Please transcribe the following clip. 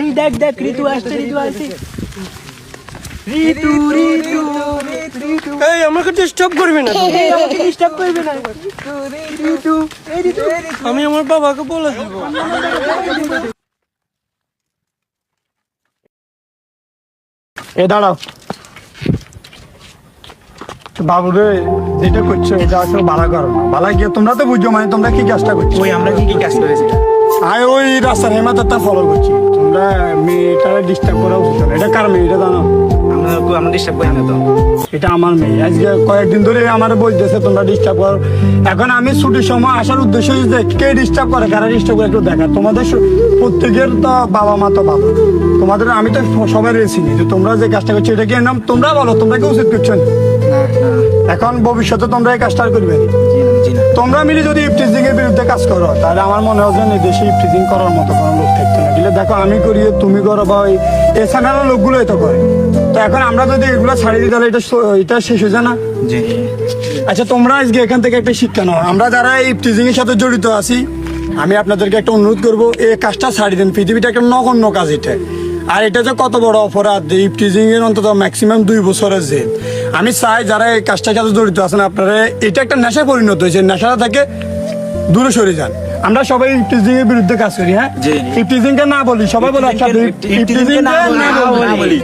এই দেখ দেখ ঋতু আসছে ঋতু আসছে। ঋতু ঋতু ঋতু। এই আমাকে ডিস্টার্ব করবে না। এই আমাকে ডিস্টার্ব করবে না? ঋতু এই ঋতু। আমি আমার বাবাকে বলে দেবো। এ দাঁড়াও। বাবু রে যেটা করছ এটা আসলে বালা করো না। বালা গিয়ে তোমরা তো বুঝছ মানে তোমরা কি কাজটা করছ? ওই আমরা কি কি কাজ করেছি আয় ওই রাস্তার হেমাতারটা ফলো করছি। তোমরা মেয়েটারে ডিস্টার্ব করা উচিত না। এটা কার মেয়ে? এটা জানো? আমরা আমরা ডিস্টার্ব করি না তো। এটা আমার মেয়ে। আজকে কয়েকদিন ধরে আমার বলতেছে তোমরা ডিস্টার্ব করো। এখন আমি ছুটির সময় আসার উদ্দেশ্য হচ্ছে কে ডিস্টার্ব করে? কারা ডিস্টার্ব করে? একটু দেখা। তোমাদের প্রত্যেকের তো বাবা মা তো বাবা। তোমাদের আমি তো সবাই চিনি যে তোমরা যে কাজটা করছ এটা কি নাম? তোমরা বলো তোমরা কি উচিত করছ? এখন ভবিষ্যতে তোমরা এই কাজটা করবে তোমরা মিলে যদি ইফটিজিং এর বিরুদ্ধে কাজ করো তাহলে আমার মনে হয় যে দেশে ইফটিজিং করার মতো কোনো লোক থাকতো না। দিলে দেখো আমি করি তুমি করো বা ওই এছাড়া লোকগুলো তো করে। তো এখন আমরা যদি এগুলো ছাড়িয়ে দিই তাহলে এটা এটা শেষ হয়ে যায় না? আচ্ছা তোমরা আজকে এখান থেকে একটা শিক্ষা নাও। আমরা যারা এই টিজিং এর সাথে জড়িত আছি আমি আপনাদেরকে একটা অনুরোধ করব এই কাজটা ছাড়ি দেন। পৃথিবীটা একটা নগণ্য কাজ এটা। আর এটা যে কত বড় অপরাধ এই টিজিং এর অন্তত ম্যাক্সিমাম দুই বছরের যে আমি চাই যারা এই কাজটার সাথে জড়িত আছেন আপনারা এটা একটা নেশায় পরিণত হয়েছে নেশাটা থেকে দূরে সরে যান আমরা সবাই ইফটিজিং এর বিরুদ্ধে কাজ করি হ্যাঁ। ইফটিজিং কে না বলি সবাই বলে ইফটিজিং না। বলি